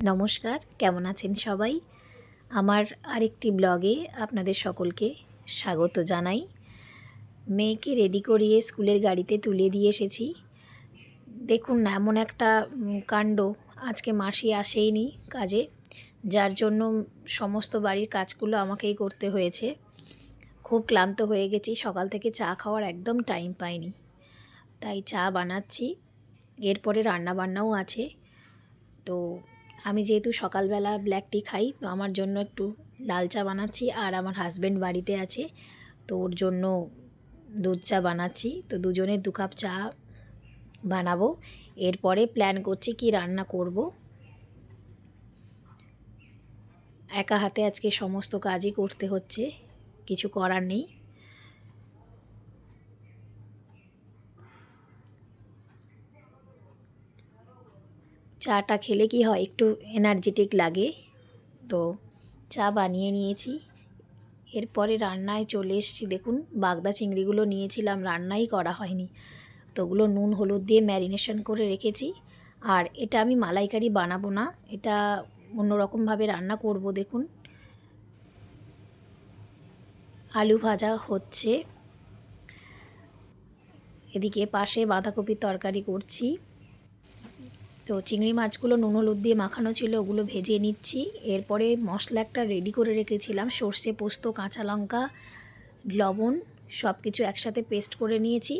নমস্কার, কেমন আছেন সবাই? আমার আরেকটি ব্লগে আপনাদের সকলকে স্বাগত জানাই। মেয়েকে রেডি করিয়ে স্কুলের গাড়িতে তুলে দিয়ে এসেছি। দেখুন না, এমন একটা কাণ্ড আজকে মাসি আসেইনি কাজে, যার জন্য সমস্ত বাড়ির কাজগুলো আমাকেই করতে হয়েছে। খুব ক্লান্ত হয়ে গেছি, সকাল থেকে চা খাওয়ার একদম টাইম পাইনি। তাই চা বানাচ্ছি, এরপরে রান্না বান্নাও আছে। তো আমি যেহেতু সকালবেলা ব্ল্যাক টি খাই, তো আমার জন্য একটু লাল চা বানাচ্ছি আর আমার হাজব্যান্ড বাড়িতে আছে, তো ওর জন্য দুধ চা বানাচ্ছি। তো দুজনের দু কাপ চা বানাবো। এরপরে প্ল্যান করছি কি রান্না করব। একা হাতে আজকে সমস্ত কাজই করতে হচ্ছে, কিছু করার নেই। চাটা খেলে কি হয়? একটু এনার্জেটিক লাগে। তো চা বানিয়ে নিয়েছি। এরপরে রান্নায় চলে এসেছি। দেখুন, বাগদা চিংড়িগুলো নিয়েছিলাম। রান্নাই করা হয়নি। তো ওগুলো নুন, হলুদ দিয়ে ম্যারিনেশন করে রেখেছি। আর এটা আমি মালাইকারি বানাবো না। এটা অন্যরকমভাবে রান্না করব, দেখুন। আলু ভাজা হচ্ছে। এদিকে পাশে বাঁধাকপির তরকারি করছি। তো চিংড়ি মাছগুলো নুন, হলুদ দিয়ে মাখানো ছিল, ওগুলো ভেজে নিচ্ছি। এরপরে মশলা একটা রেডি করে রেখেছিলাম, সর্ষে, পোস্ত, কাঁচা লঙ্কা, লবণ সব কিছু একসাথে পেস্ট করে নিয়েছি।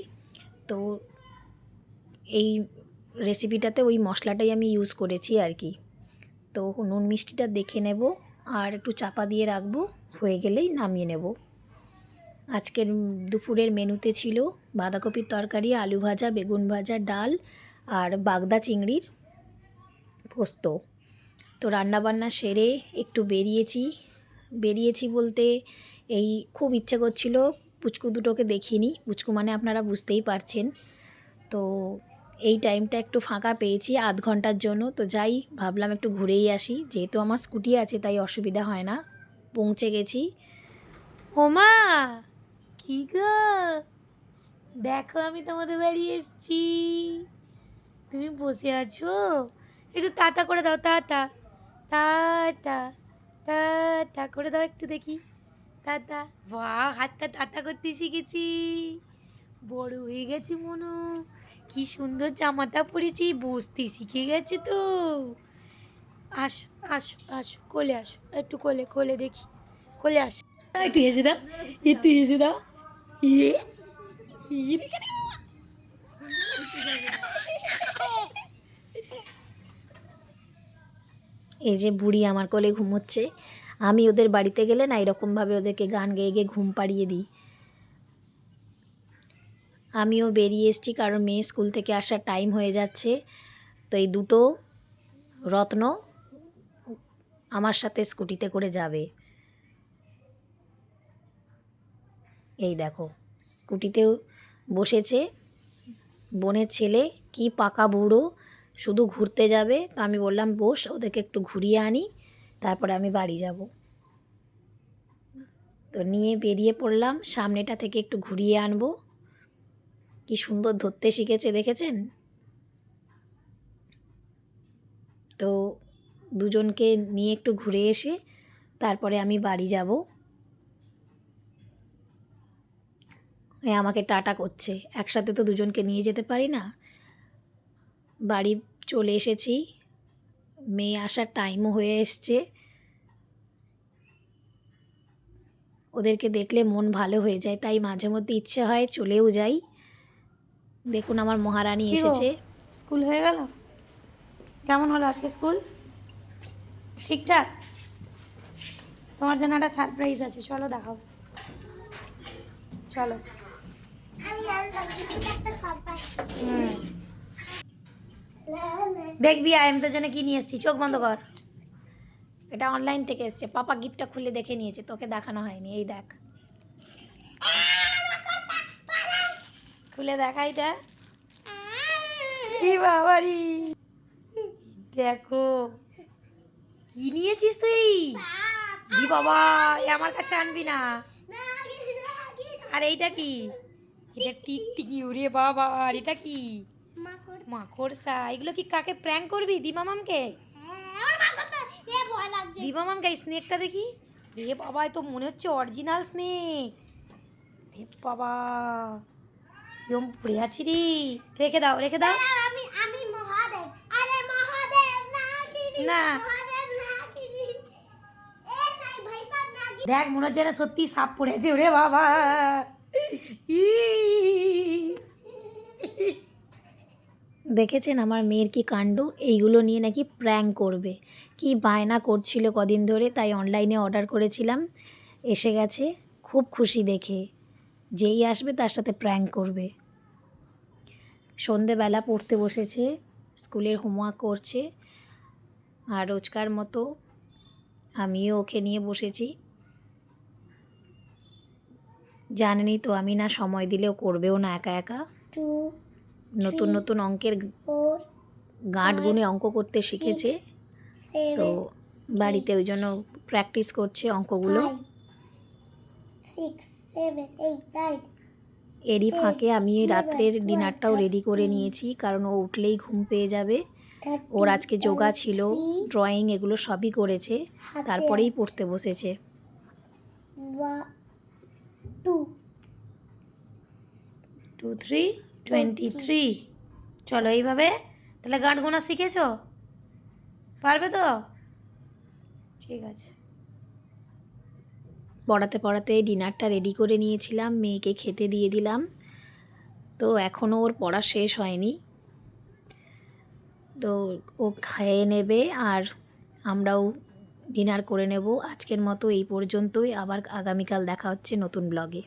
তো এই রেসিপিটাতে ওই মশলাটাই আমি ইউজ করেছি আর কি। তো নুন মিষ্টিটা দেখে নেব, আর একটু চাপা দিয়ে রাখব, হয়ে গেলেই নামিয়ে নেব। আজকের দুপুরের মেনুতে ছিল বাঁধাকপির তরকারি, আলু ভাজা, বেগুন ভাজা, ডাল, আর বাগদা চিংড়ির পোস্ত। তো রান্নাবান্না সেরে একটু বেরিয়েছি। বেরিয়েছি বলতে এই খুব ইচ্ছে করছিল পুচকু দুটোকে দেখিনি। পুচকু মানে আপনারা বুঝতেই পারছেন। তো এই টাইমটা একটু ফাঁকা পেয়েছি আধ ঘণ্টার জন্য। তো যাই, ভাবলাম একটু ঘুরেই আসি। যেহেতু আমার স্কুটি আছে, তাই অসুবিধা হয় না। পৌঁছে গেছি। হোমা কি গো? দেখো আমি তোমাদের বাড়ি এসছি। তুমি বসে আছো? একটু তাতা করে দাও, তাতা তাতা তাতা করে দাও একটু দেখি। তাতা, বাহ, হাতটা তাতা করতে শিখেছি। বড় হয়ে গেছি মনু। কি সুন্দর জামাটা পরেছি বসতে শিখে গেছে তো। আসো আসো আসো, কোলে আসো, একটু কোলে কোলে দেখি, কোলে আসো। একটু হেসে দাও, একটু হেসে দাও। ইয়ে ইয়ে দেখে দাও। এই যে বুড়ি আমার কোলে ঘুমোচ্ছে, আমি ওদের বাড়িতে গেলে না এরকমভাবে ওদেরকে গান গেয়ে গিয়ে ঘুম পাড়িয়ে দিই। আমিও বেরিয়ে এসেছি, কারণ মেয়ে স্কুল থেকে আসার টাইম হয়ে যাচ্ছে। তো এই দুটো রত্ন আমার সাথে স্কুটিতে করে যাবে। এই দেখো, স্কুটিতেও বসেছে। বোনের ছেলে, কি পাকা বুড়ো। শুধু ঘুরতে যাবে? তো আমি বললাম, বস, ওদেরকে একটু ঘুরিয়ে আনি, তারপরে আমি বাড়ি যাব। তো নিয়ে বেরিয়ে পড়লাম। সামনেটা থেকে একটু ঘুরিয়ে আনব। কি সুন্দর ধরতে শিখেছে, দেখেছেন? তো দুজনকে নিয়ে একটু ঘুরে এসে তারপরে আমি বাড়ি যাব। আমাকে টাটা করছে। একসাথে তো দুজনকে নিয়ে যেতে পারি না। বাড়ি চলে এসেছি। মেয়ে আসার টাইমও হয়ে এসছে। ওদেরকে দেখলে মন ভালো হয়ে যায় তাই মাঝে মধ্যে ইচ্ছে হয় চলেও যাই। দেখুন আমার মহারানী এসেছে। স্কুল হয়ে গেল? কেমন হলো আজকে স্কুল? ঠিকঠাক? তোমার জন্য একটা সারপ্রাইজ আছে চলো দেখাও। চলো। হুম। দেখবি, আই তোর জন্য কি নিয়ে এসছি? চোখ বন্ধ কর। এটা অনলাইন থেকে এসছে। পাপা গিফটটা খুলে দেখে নিয়েছে। তোকে দেখানো হয়নি। এই দেখ। খুলে দেখা এটা। কি বাবারি। দেখো। কি নিয়েছিস তুই? দি বাবা আমার কাছে আনবি না। আর এইটা কি? এটা টিকটিকি উড়ে বাবা। আর এটা কি? মাকড়সা। এগুলো কি কাকে প্র্যাঙ্ক করবি? দি মামামকে দিবা মাম এই স্নেকটা দেখি? রে বাবা তো মনে হচ্ছে অরিজিনাল স্নেক রে বাবা কিরম পড়ে আছি রে। রেখে দাও রেখে দাও। আমি আমি মহাদেব। আরে মহাদেব না। দেখ মনে হচ্ছে সত্যি সাপ পড়ে আছে। ওরে বাবা। দেখেছেন আমার মেয়ের কি কাণ্ড? এইগুলো নিয়ে নাকি প্র্যাঙ্ক করবে। কি বায়না করছিল কদিন ধরে, তাই অনলাইনে অর্ডার করেছিলাম। এসে গেছে, খুব খুশি দেখে। যেই আসবে তার সাথে প্র্যাঙ্ক করবে। সন্ধেবেলা পড়তে বসেছে, স্কুলের হোমওয়ার্ক করছে, আর রোজকার মতো আমিও ওকে নিয়ে বসেছি। জানেনই তো আমি না, সময় দিলেও করবেও না একা একা। নতুন নতুন অঙ্কের গাঁট গুনে অঙ্ক করতে শিখেছে। তো বাড়িতে ওই জন্য প্র্যাকটিস করছে অঙ্কগুলো। এরই ফাঁকে আমি রাত্রের ডিনারটাও রেডি করে নিয়েছি কারণ ও উঠলেই ঘুম পেয়ে যাবে। ওর আজকে যোগা ছিল ড্রয়িং এগুলো সবই করেছে তারপরেই পড়তে বসেছে। Two three twenty three. চলো এইভাবে। তাহলে গান গোনা শিখেছো? পারবে তো? ঠিক আছে। পড়াতে পড়াতে ডিনারটা রেডি করে নিয়েছিলাম মেয়েকে খেতে দিয়ে দিলাম। তো এখনও ওর পড়া শেষ হয়নি। তো ও খেয়ে নেবে আর আমরাও ডিনার করে নেব। আজকের মতো এই পর্যন্তই। আবার আগামীকাল দেখা হচ্ছে নতুন ব্লগে।